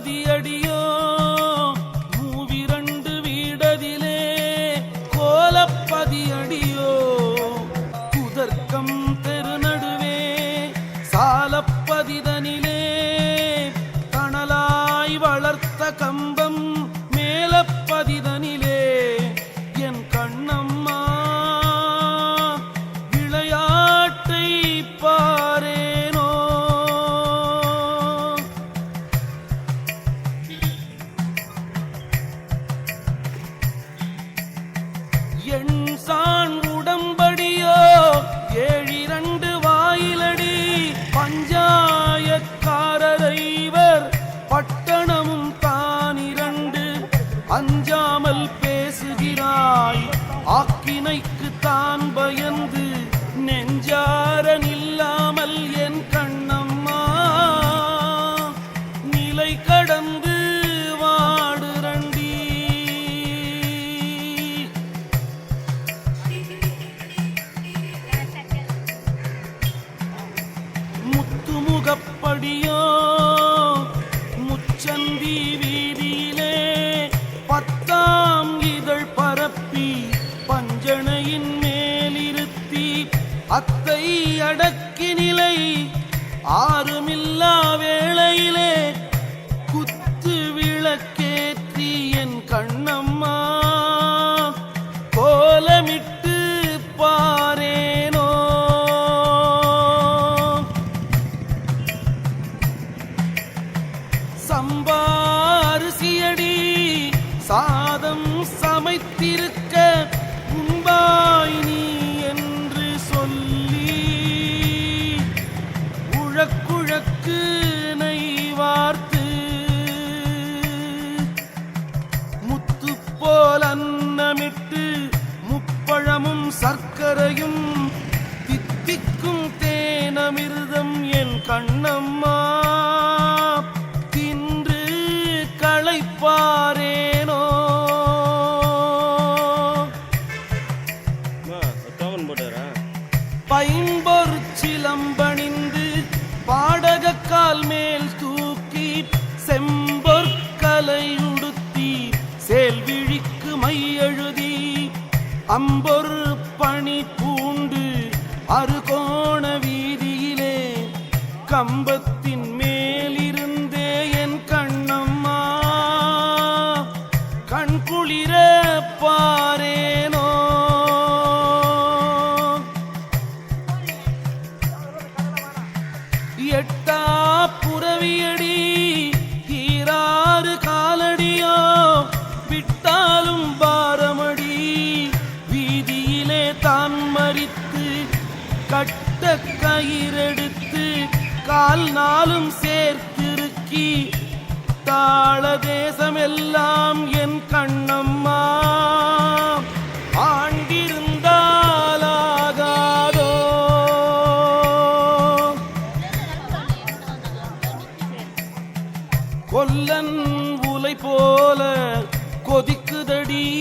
சதியடியோ மூவிரண்டு வீடதிலே கோலப்பதியடியோ? குதர்க்கம் தெருநடுவே சாலப்பதிதனிலே கணலாய் வளர்த்த கம்பம் மேலப்பதிதனிலே. என் கண்ணம் எண் சான் உடம்படியோ ஏழிரண்டு வாயிலடி பஞ்சாயக்காரரைவர் பட்டணமும் தானிரண்டு அஞ்சாமல் பேசுகிறாய் ஆக்கினைக்கு தான் பயந்து நெஞ்சாரணி அடக்கி நிலை. ஆறுமில்லா வேளையிலே குத்து விளக்கேற்றி என் கண்ணம்மா. கோலமிட்டு பாரேனோ. சம்பாரிசியடி சாதம் சமைத்திருக்க குழக்குழக்கு. மையெழுதி அம்பொரு பணி பூண்டு அருகோண வீதியிலே கம்பத்தின் மேலிருந்தே என் கண்ணம்மா. கண்குளிர பாரேனோ. எட்டா பாரமடி வீதியிலே தான் மறித்து கட்ட கயிறெடுத்து கால் நாளும் சேர்த்திருக்கி தாள தேசமெல்லாம் என் கண்ணம்மா. ஆண்டிருந்தாலாகாதோ. கொல்லன் உலை போல கொதி என்